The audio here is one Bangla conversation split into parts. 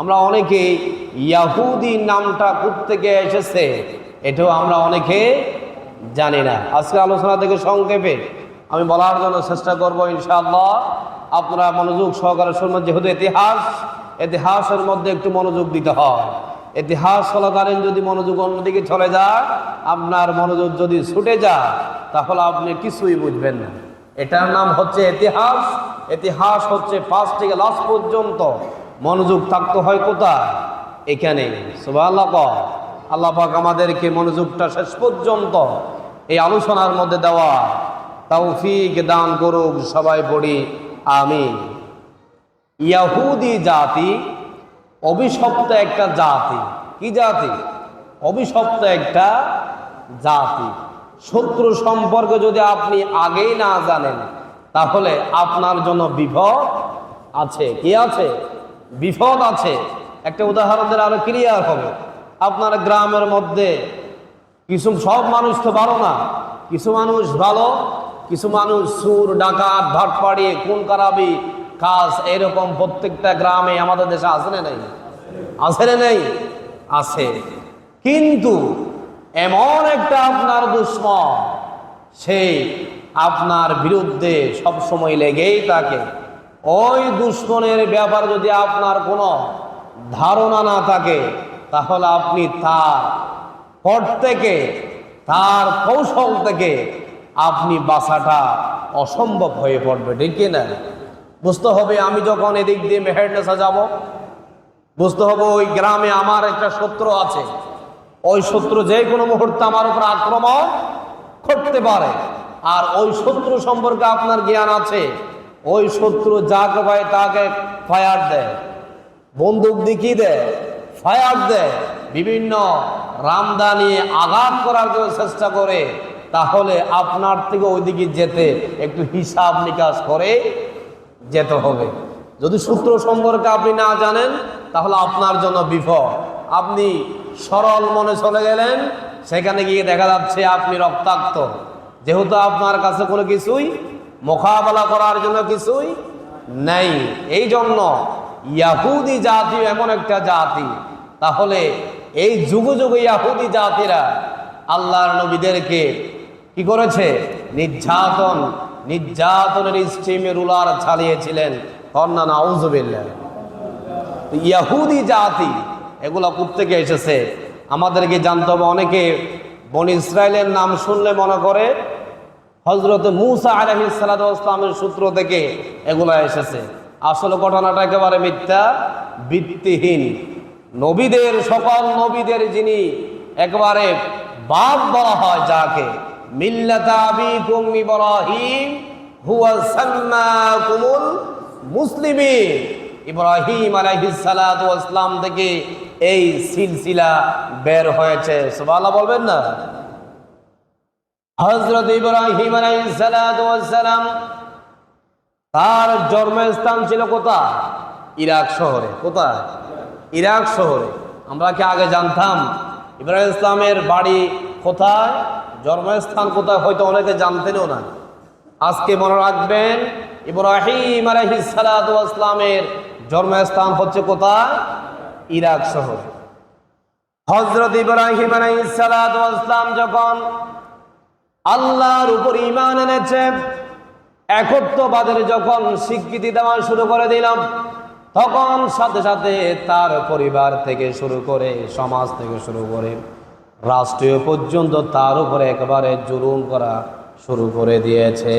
আমরা অনেকে ইয়াহুদি নামটা থেকে এসেছে, এটাও আমরা অনেকে জানি না। আজকে আলোচনা থেকে সংক্ষেপে আমি বলার জন্য চেষ্টা করব, ইনশাআল্লাহ। আপনারা মনোযোগ সহকারে শুনবেন, যেহেতু ইতিহাস, ইতিহাসের মধ্যে একটু মনোযোগ দিতে হয়। ইতিহাস চলাকালীন যদি মনোযোগ অন্যদিকে চলে যায়, আপনার মনোযোগ যদি ছুটে যায়, তাহলে আপনি কিছুই বুঝবেন না। এটার নাম হচ্ছে ইতিহাস। ইতিহাস হচ্ছে ফার্স্ট থেকে লাস্ট পর্যন্ত মনোযোগ থাকতে হয় কোথায়? এখানে। সুবহানাল্লাহ কও। আল্লাহ পাক আমাদেরকে মনোযোগটা শেষ পর্যন্ত এই আলোচনার মধ্যে দেওয়া তৌফিক দান করুক, সবাই পড়ি আমি ইয়াহুদি জাতি, অভিশপ্ত একটা জাতি। কি জাতি? অভিশপ্ত একটা জাতি। শত্রু সম্পর্কে যদি আপনি আগেই না জানেন, তাহলে আপনার জন্য বিপদ আছে। কি আছে? বিপদ আছে। একটা উদাহরণ দিলে আরও ক্লিয়ার হবে। আপনার গ্রামের মধ্যে কিছু সব মানুষ তো ভালো না। কিছু মানুষ ভালো, কিছু মানুষ সুর, ডাকাত ভাট পাড়িয়ে কোন কারাবি, কাজ এরকম প্রত্যেকটা গ্রামে আমাদের দেশে আছে না নেই? আছে না নেই? আছে। কিন্তু এমন একটা আপনার দুশ্মন সেই আপনার বিরুদ্ধে সব সময় লেগেই থাকে। ওই দুশ্মনের ব্যাপারে যদি আপনার কোনো ধারণা না থাকে, তাহলে আপনি তার পর থেকে, তার কৌশল থেকে আপনি বাসাটা অসম্ভব হয়ে পড়বে, ঠিক না? বুঝতে হবে আমি যখন এদিক দিয়ে মেহেরনেসা যাব, বুঝতে হবে ওই গ্রামে আমার একটা শত্রু আছে। ওই শত্রু যে কোনো মুহূর্তে আমার উপর আক্রমণ করতে পারে। আর ওই শত্রু সম্পর্কে আপনার জ্ঞান আছে। ওই শত্রু যাকে পায় তাকে ফায়ার দেয়। বন্দুক দেখিয়ে দেয় ফায়ার দেয়। বিভিন্ন রামদা নিয়ে আঘাত করার জন্য চেষ্টা করে, তাহলে আপনার থেকে ওইদিকে যেতে একটু হিসাব নিকাশ করে যেতে হবে। যদি সূত্র সম্পর্কে আপনি না জানেন, তাহলে আপনার জন্য বিপদ। আপনি সরল মনে চলে গেলেন, সেখানে গিয়ে দেখা যাচ্ছে আপনি রক্তাক্ত। যেহেতু আপনার কাছে কোনো কিছুই মোকাবেলা করার জন্য কিছুই নেই। এই জন্য ইয়াহুদি জাতি এমন একটা জাতি। তাহলে এই যুগ যুগে ইয়াহুদি জাতিরা আল্লাহর নবীদেরকে কি করেছে? নির্যাতন, নির্যাতনের স্টিমে রুলার চালিয়েছিলেন কন্যা নাউজুবিল্লাহ। ইয়াহুদি জাতি, এগুলো থেকে এসেছে? আমাদেরকে জানতে হবে। অনেকে বন ইসরায়েলের নাম শুনলে মনে করে হজরত মুসা আলহি সালামের সূত্র থেকে এগুলো এসেছে। আসলে ঘটনাটা একেবারে মিথ্যা, ভিত্তিহীন। নবীদের, সকল নবীদের যিনি একবারে বাপ বলা হয় যাকে মুসলিমিন। ইব্রাহিম আলাইহিস সালাতু ওয়াস সালাম থেকে এই সিলসিলা বের হয়েছে। সুবহানাল্লাহ বলবেন না? হযরত ইব্রাহিম আলাইহিস সালাতু ওয়াস সালাম, তার জন্মস্থান ছিল কোথায়? ইরাক শহরে। কোথায়? ইরাক শহরে। আমরা কি আগে জানতাম? ইব্রাহিম ইসলামের বাড়ি কোথায়? জন্মস্থান কোথায়? হয়তো অনেকে জানতেনও না। আজকে মনে রাখবেন, ইব্রাহিম আলাইহিস সালাতু ওয়াস সালামের জন্মস্থান হচ্ছে কোথায়? ইরাক শহর। হজরত ইব্রাহিম সালাম যখন আল্লাহর উপর ইমান এনেছে। একত্ববাদের যখন স্বীকৃতি দেওয়া শুরু করে দিলাম, তখন সাথে সাথে তার পরিবার থেকে শুরু করে সমাজ থেকে শুরু করে রাষ্ট্রীয় পর্যন্ত তার উপরে একেবারে জুলুম করা শুরু করে দিয়েছে।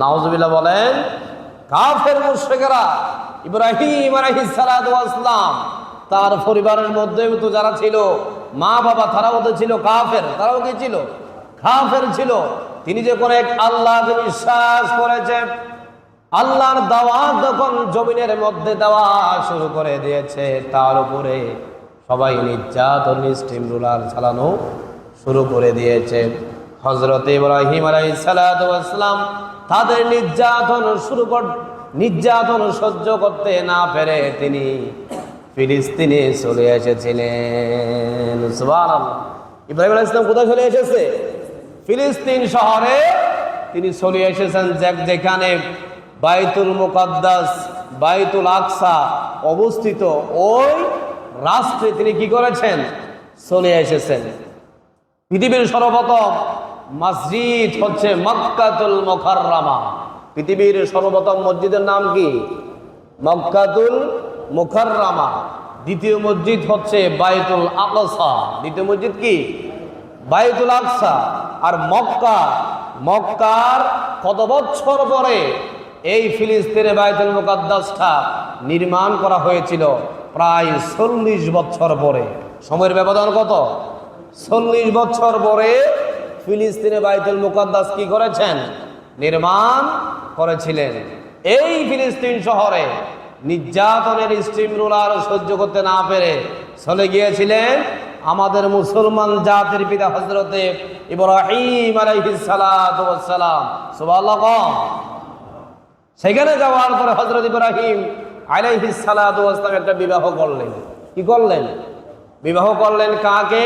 নাওজবিল্লা বলেন, কাফের মুশ্রিকেরা ইব্রাহিম ওয়াস তার পরিবারের মধ্যেও তো যারা ছিল মা বাবা তারাও তো ছিল কাফের, তারাও কি ছিল? কাফের ছিল। তিনি যখন এক আল্লাহ বিশ্বাস করেছেন, আল্লাহর দাওয়াত যখন জমিনের মধ্যে দেওয়া শুরু করে দিয়েছে, তার উপরে সবাই নির্যাতন স্টিম রুলার চালানো শুরু করে দিয়েছে। হজরত ইব্রাহিম আলাইসালাম তাদের নির্যাতন শুরু কর, নির্যাতন সহ্য করতে না পেরে তিনি ফিলিস্তিনে চলে এসেছিলেন। ইব্রাহিম আলাইহিস সালাম কোথায় চলে এসেছে? ফিলিস্তিন শহরে তিনি চলে এসেছেন যেখানে বাইতুল মুকদ্দাস, বাইতুল আকসা অবস্থিত। ওই রাষ্ট্রে তিনি কি করেছেন? চলে এসেছেন। পৃথিবীর সর্বপ্রথম মসজিদ হচ্ছে মক্কাতুল মুখাররামা পৃথিবীর সর্বপ্রথম মসজিদের নাম কি? মক্কাতুল মুখাররামা দ্বিতীয় মসজিদ হচ্ছে বাইতুল আকসা। দ্বিতীয় মসজিদ কি? বাইতুল আকসা আর মক্কা। মক্কার কত বছর পরে এই ফিলিস্তিনে বাইতুল মুকাদ্দাসটা নির্মাণ করা হয়েছিল? প্রায় চল্লিশ বছর পরে। সময়ের ব্যবধান কত? চল্লিশ বছর পরে ফিলিস্তিনে বাইতুল মুকাদ্দাস কি করেছেন? নির্মাণ করেছিলেন। এই ফিলিস্তিন শহরে নির্যাতনের স্টিম রোলার সহ্য করতে না পেরে চলে গিয়েছিলেন আমাদের মুসলমান জাতির পিতা হজরতে ইব্রাহিম আলাইহিস সালাম। সুবহানাল্লাহ সেখানে যাওয়ার পরে হজরত ইব্রাহিম আলাইহিস সালাম একটা বিবাহ করলেন। কি করলেন? বিবাহ করলেন কাকে?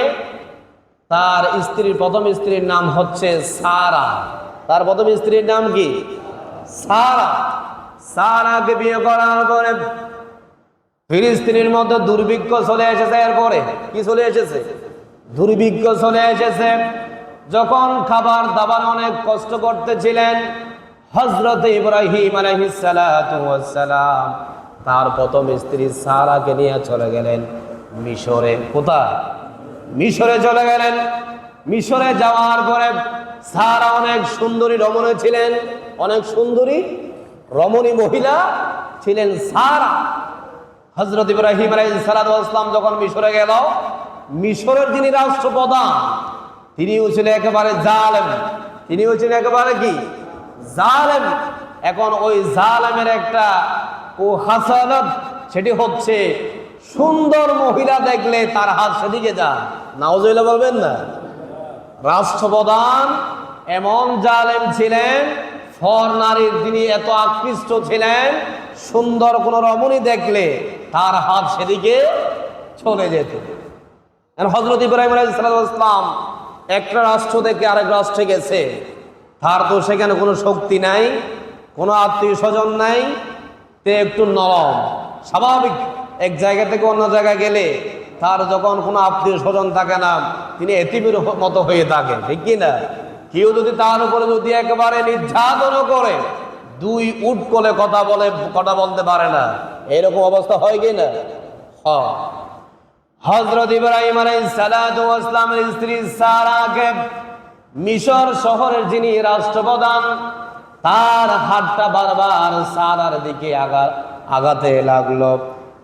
তার স্ত্রীর, প্রথম স্ত্রীর নাম হচ্ছে সারা। তার প্রথম স্ত্রীর নাম কি? সারা। সারাকে বিয়ে করার পরে ফিলিস্তিনের মধ্যে দুর্ভিক্ষ চলে এসেছে এরপরে কি চলে এসেছে? দুর্ভিক্ষ চলে এসেছে। যখন খাবার দাবার অনেক কষ্ট করতেছিলেন হজরত ইব্রাহিম আলহিসালাম তার প্রথম স্ত্রী সারাকে নিয়ে চলে গেলেন মিশরে। কোথায়? মিশরে চলে গেলেন। মিশরে যাওয়ার পরে সারা অনেক সুন্দরী রমণী ছিলেন। অনেক সুন্দরী রমণী মহিলা ছিলেন সারা। হজরত ইব্রাহিম আলাইসালাম যখন মিশরে গেল, মিশরের যিনি রাষ্ট্রপ্রধান, তিনিও ছিলেন একেবারে জালেম। তিনিও ছিলেন একেবারে কি? জালেম। এখন ওই জালেমের একটা ও হাসানত, সেটি হচ্ছে সুন্দর মহিলা দেখলে তার হাত সেদিকে যান নাওজইলা বলবেন না? রাষ্ট্রপ্রধান, এমন জালেম ছিলেন, ফর নারীর তিনি এত আকৃষ্ট ছিলেন, সুন্দর কোন রমণী দেখলে তার হাত সেদিকে চলে যেত। হজরত ইব্রাহিম আলাইসালাম একটা রাষ্ট্র থেকে আরেক রাষ্ট্রে গেছে। তার তো সেখানে কোনো শক্তি নাই, কোনো আত্মীয় স্বজন নাই, তে একটু নরম, স্বাভাবিক। এক জায়গা থেকে অন্য জায়গায় গেলে তার যখন কোনো আত্মীয় স্বজন থাকে না, তিনি এতিমের মতো হয়ে থাকেন ঠিক কি না? কেউ যদি তার উপরে যদি একেবারে নির্যাতনও করে, দুই উট কোলে কথা বলে, কথা বলতে পারে না। এরকম অবস্থা হয় কি না? হজরত ইব্রাহিম আলাইসালামের স্ত্রী সারাকে মিশর শহরের যিনি রাষ্ট্রপ্রধান, তার হাতটা বারবার সারার দিকে আগা, আগাতে লাগল,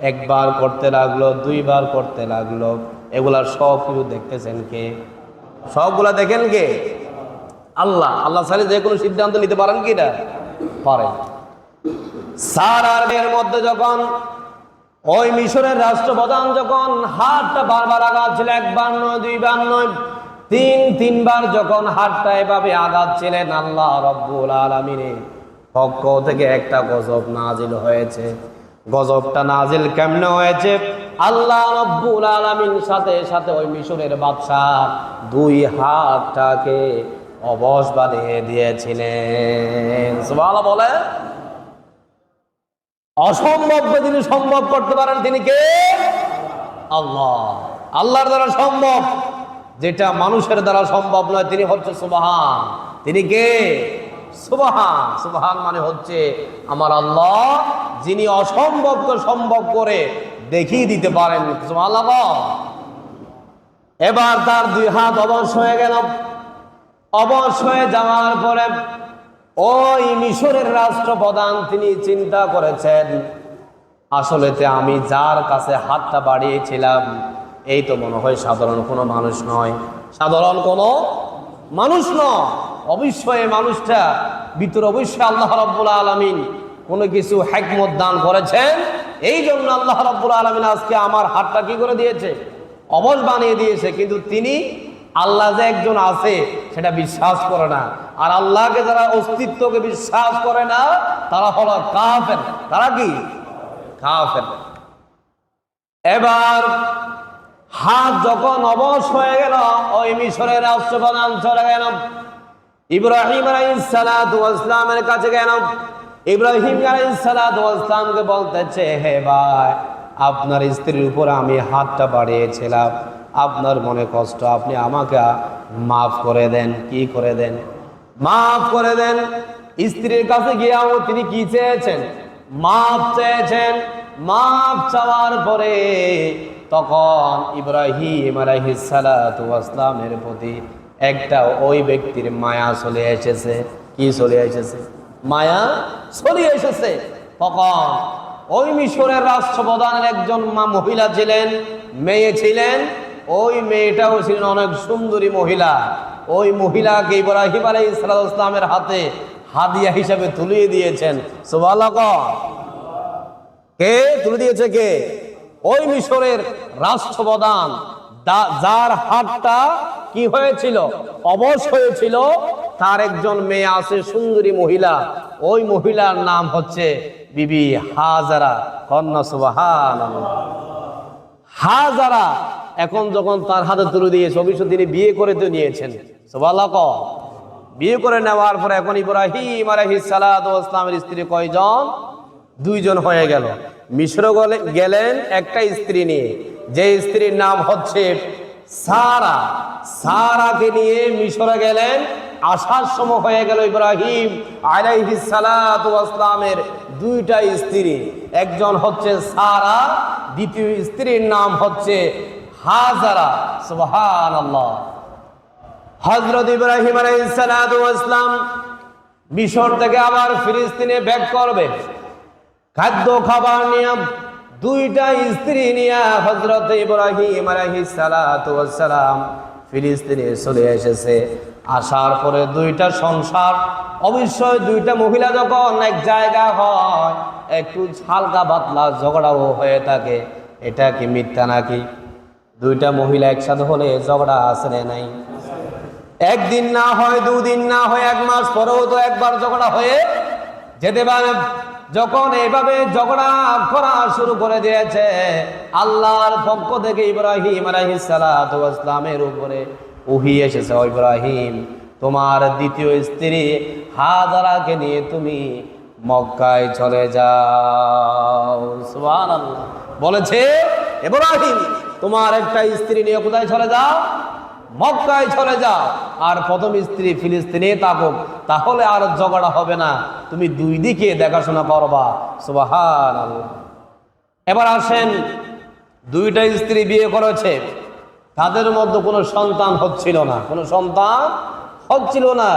একবার করতে লাগল, দুইবার করতে লাগল। এগুলা সব কিছু দেখতেছেন কে? সবগুলা দেখেন কে? আল্লাহ। আল্লাহ সালে যে কোনো সিদ্ধান্ত নিতে পারেন কি না? পারেন। সারার এর মধ্যে যখন ওই মিশরের রাষ্ট্রপ্রধান যখন হাতটা বারবার আগাচ্ছিল একবার নয়, দুইবার নয়, তিন, তিনবার যখন হাতটা এভাবে আগাচ্ছিলেন আল্লাহ রব্বুল আলমিনে পক্ষ থেকে একটা গজব নাজিল হয়েছে। গজবটা নাজিল কেমনে হয়েছে? আল্লাহ রব্বুল আলমিন সাথে সাথে ওই মিশরের বাদশাহ দুই হাতটাকে অবশ বানিয়ে দিয়েছিলেন। বলে অসম্ভবকে তিনি সম্ভব করতে পারেন তিনি কে? আল্লাহ। আল্লাহর দ্বারা সম্ভব, যেটা মানুষের দ্বারা সম্ভব নয়, তিনি হচ্ছে সুবাহান। তিনি কে? সুবাহান। সুবাহান মানে হচ্ছে আমার আল্লাহ, যিনি অসম্ভবকে সম্ভব করে দেখিয়ে দিতে পারেন। আল্লাহ এবার তার দুই হাত অবশ হয়ে গেল। অবশ হয়ে যাওয়ার পরে ওই মিশরের রাষ্ট্রপ্রধান তিনি চিন্তা করেছেন, আসলেতে আমি যার কাছে হাতটা বাড়িয়েছিলাম, এই তো মনে হয় সাধারণ কোনো মানুষ নয়। সাধারণ কোনো মানুষ নয়। অবশ্যই মানুষটা ভিতরে অবশ্যই আল্লাহ রব্বুল আলমিন কোনো কিছু হ্যাকমত দান করেছেন। এই জন্য আল্লাহ রব্বুল আলমিন আজকে আমার হাতটা কি করে দিয়েছে? অবশ বানিয়ে দিয়েছে। কিন্তু তিনি আল্লাহ যে একজন আছে, সেটা বিশ্বাস করে না। আর আল্লাহকে যারা অস্তিত্বকে বিশ্বাস করে না, তারা হলো কাফের। তারা কি? এবার হাত যখন অবশ হয়ে গেল, ওই মিশরের রাষ্ট্রপ্রধান চলে গেল। ইব্রাহিম ইসলামের কাছে গেল। ইব্রাহিম আলাইসালামকে বলতেছে, হে ভাই আপনার স্ত্রীর উপর আমি হাতটা বাড়িয়েছিলাম। আপনার মনে কষ্ট, আপনি আমাকে মাফ করে দেন। কি করে দেন? মাফ করে দেন। স্ত্রীর কাছে গিয়াও তিনি কি চেয়েছেন? মাফ চেয়েছেন। মাফ চাওয়ার পরে তখন ইব্রাহিম আলাইহিসালামের প্রতি একটা ওই ব্যক্তির মায়া চলে এসেছে। কি চলে এসেছে? মায়া চলে এসেছে। তখন ওই মিশরের রাষ্ট্রপ্রধানের একজন মা মহিলা ছিলেন, মেয়ে ছিলেন, ওই মেয়েটাও ছিলেন অনেক সুন্দরী মহিলা। ওই মহিলাকে ইব্রাহিম আলাই ইসলামের হাতে হাদিয়া হিসাবে তুলিয়ে দিয়েছেন। কে তুলে দিয়েছে কে? ওই মিশরের রাষ্ট্রপ্রধান। যার হাতটা কি হয়েছিল? অবশ হয়েছিল তার একজন মেয়ে আছে, সুন্দরী মহিলা। ওই মহিলার নাম হচ্ছে বিবি হাজারা। কন্যা হাজারা এখন যখন তার হাতে তুলে দিয়েছে, অবশ্য তিনি বিয়ে করে তো নিয়েছেন। বিয়ে করে নেওয়ার পরে এখন ইব্রাহিম আলহিস ইসলামের স্ত্রী কয়জন? দুইজন হয়ে গেল। মিশ্র গেলেন একটা স্ত্রী নিয়ে। যে স্ত্রীর নাম হচ্ছে সারা। সারাকে নিয়ে মিশরে গেলেন আসার সময় হয়ে গেল ইব্রাহিম আলাইহিস সালাতু ওয়াসসালামের দুইটা স্ত্রী। একজন হচ্ছে সারা, দ্বিতীয় স্ত্রীর নাম হচ্ছে হাজারা। সুবহানাল্লাহ। হযরত ইব্রাহিম আলাইহিস সালাতু ওয়াসসালাম মিশর থেকে আবার ফিলিস্তিনে ব্যাক করবে। খাদ্য, খাবার নিয়ে দুইটা স্ত্রী নিয়ে হজরত ইব্রাহিম সালাম ফিলিস্তিনে চলে এসেছে। আসার পরে দুইটা সংসার, অবশ্যই দুইটা মহিলা যখন এক জায়গা হয়, একটু হালকা পাতলা ঝগড়াও হয়ে থাকে। এটা কি মিথ্যা নাকি? দুইটা মহিলা একসাথে হলে ঝগড়া আসে নাই? একদিন না হয়, দুদিন না হয়, এক মাস পরেও তো একবার ঝগড়া হয়ে যেতে পারে। যখন এইভাবে ঝগড়া করা শুরু করে দিয়েছে, আল্লাহর পক্ষ থেকে ইব্রাহিম ইসলামের উপরে উহি এসেছে ইব্রাহিম, তোমার দ্বিতীয় স্ত্রী হাজারাকে নিয়ে তুমি মক্কায় চলে যাও। বলেছে, ইব্রাহিম, তোমার একটা স্ত্রী নিয়ে কোথায় চলে যাও? মক্কায় চলে যাও। আর প্রথম স্ত্রী ফিলিস্তিনে থাকুক, তাহলে আর ঝগড়া হবে না। তুমি দুই দিকে দেখাশোনা করবা। সুবাহান এবার আসেন, দুইটা স্ত্রী বিয়ে করেছে। তাদের মধ্যে কোনো সন্তান হচ্ছিল না। কোনো সন্তান হচ্ছিল না।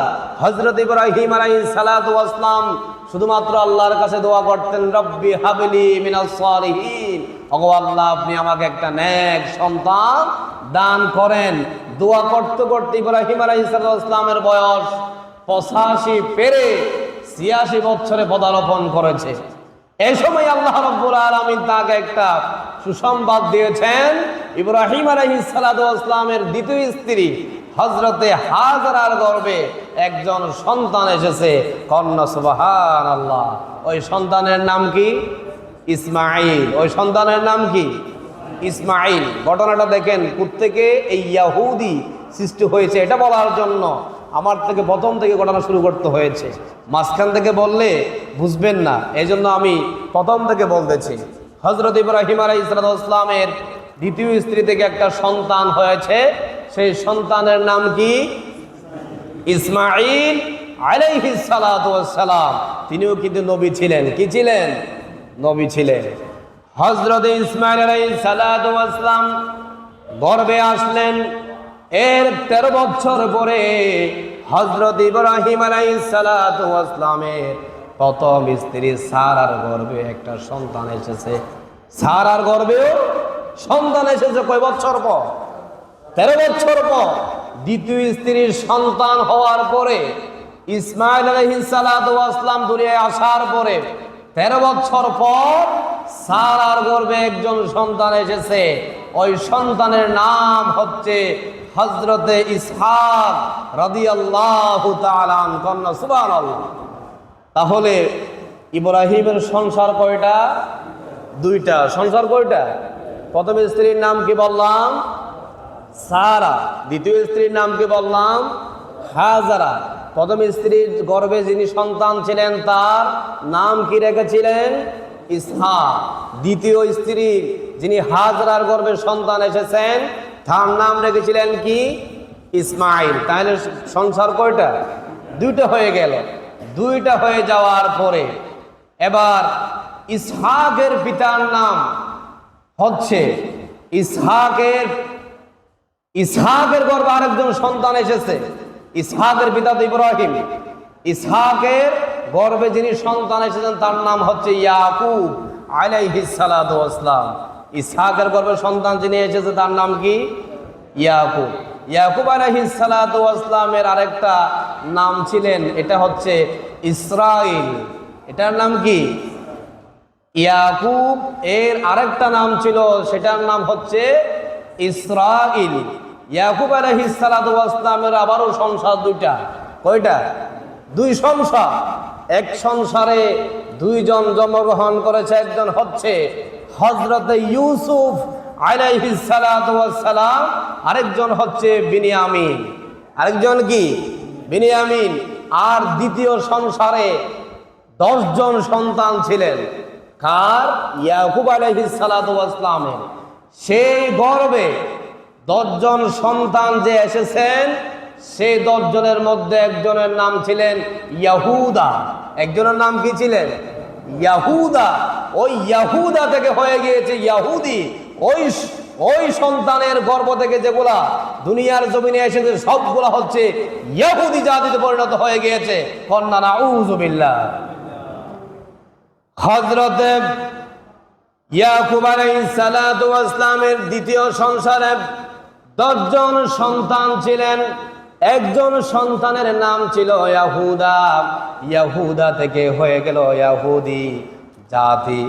হজরত ইব্রাহিম আলাইহিস সালাতু ওয়াসসালাম শুধুমাত্র আল্লাহর কাছে দোয়া করতেন, রব্বি হাবলি মিনাস সালিহিন। ওগো আল্লাহ, আপনি আমাকে একটা নেক সন্তান দান করেন। দোয়া করতে করতে ইব্রাহিম আলাইহিস সালামের বয়স পঁচাশি পেরে ছিয়াশি বছরে পদারোপণ করেছে। এই সময় আল্লাহ রব্বুল আলমিন তাকে একটা সুসংবাদ দিয়েছেন ইব্রাহিম আলাইহিস সালামের দ্বিতীয় স্ত্রী হজরতে হাজারার গর্বে। একজন সন্তান এসেছে, কন্যা সুবাহান আল্লাহ ওই সন্তানের নাম কি? ইসমাইল ওই সন্তানের নাম কি? ইসমাইল ঘটনাটা দেখেন থেকে এই ইয়াহুদি সৃষ্টি হয়েছে এটা বলার জন্য। আমার থেকে প্রথম থেকে ঘটনা শুরু করতে হয়েছে। মাঝখান থেকে বললে বুঝবেন না এই জন্য আমি প্রথম থেকে বলতেছি। হজরত ইব্রাহিম আলাই ইসলামের দ্বিতীয় স্ত্রী থেকে একটা সন্তান হয়েছে। সেই সন্তানের নাম কি? ইসমাইল ওয়াস সালাম। তিনিও কিন্তু নবী ছিলেন। কি ছিলেন? নবী ছিলেন। হজরত ইসমাইল আলাই সালাম গর্বে আসলেন। এর তেরো বছর পরে হজরত ইব্রাহিম আলাইহিস সালাতু প্রথম স্ত্রী সারার গর্বে একটা সন্তান এসেছে। সার আর গর্বেও সন্তান এসেছে কয় বছর পর? তেরো বছর পর। দ্বিতীয় স্ত্রীর সন্তান হওয়ার পরে ইসমাইল আলহিসালাম দুনিয়ায় আসার পরে তেরো বছর পর সার আর গর্বে একজন সন্তান এসেছে। ওই সন্তানের নাম হচ্ছে হজরতে ইসহাক রদিয়াল্লাহু তাআলা কন্যা, সুবহানাল্লাহ। তাহলে ইব্রাহিমের সংসার কয়টা? দুইটা। সংসার কয়টা? প্রথম স্ত্রীর নাম কি বললাম? সারা। দ্বিতীয় স্ত্রীর নাম কি বললাম? হাজারা। প্রথম স্ত্রীর গর্ভে যিনি সন্তান ছিলেন, তার নাম কি রেখেছিলেন? ইসহা দ্বিতীয় স্ত্রী যিনি হাজরার গর্ভে সন্তান এসেছেন, তার নাম রেখেছিলেন কি? ইসমাইল। তাহলে সংসার কয়টা? দুইটা হয়ে গেল। দুইটা হয়ে যাওয়ার পরে এবার ইসহাকের পিতার নাম হচ্ছে ইসহাকের ইসহাকের গর্ভে আরেকজন সন্তান এসেছে। ইসহাকের পিতা তো ইব্রাহিম। ইসহাকের গর্বে যিনি সন্তান এসেছেন, তার নাম হচ্ছে ইয়াকুব আলাইহিস সালাতু ওয়াসসালাম। ইসহাকের গর্ভে সন্তান যিনি এসেছে, তার নাম কি? ইয়াকুব। ইয়াকুব ওয়াসসালামের আরেকটা নাম ছিলেন, এটা হচ্ছে ইসরাইল এটার নাম কি? ইয়াকুব, এর আরেকটা নাম ছিল, সেটার নাম হচ্ছে ইসরাইল ইয়াকুব আলহিস সালামের আবারও সংসার দুইটা। কয়টা? দুই সংসার। এক সংসারে দুইজন জন্মগ্রহণ করেছে, একজন হচ্ছে হজরত ইউসুফ সালাম আরেকজন হচ্ছে বিনিয়ামিন। আরেকজন কি? বিনিয়ামিন। আর দ্বিতীয় সংসারে দশজন সন্তান ছিলেন। কার? ইয়াকুব আলহিস সালামের সেই গর্বে দশজন সন্তান যে এসেছেন, সেই দশজনের মধ্যে একজনের নাম ছিলেন ইয়াহুদা। একজনের নাম কি ছিলেন? ইয়াহুদা। ওই ইয়াহুদা থেকে হয়ে গিয়েছে ইয়াহুদি। ওই ওই সন্তানের গর্ভ থেকে যেগুলা দুনিয়ার জমিনে এসেছে, সবগুলা হচ্ছে ইয়াহুদি জাতিতে পরিণত হয়ে গিয়েছে। কন্যা নাউজুবিল্লাহ হজরত ইয়াকুব ইসলামের দ্বিতীয় সংসারে দশজন সন্তান ছিলেন। একজন সন্তানের নাম ছিল ইয়াহুদা। ইয়াহুদা থেকে হয়ে গেল ইয়াহুদি জাতি।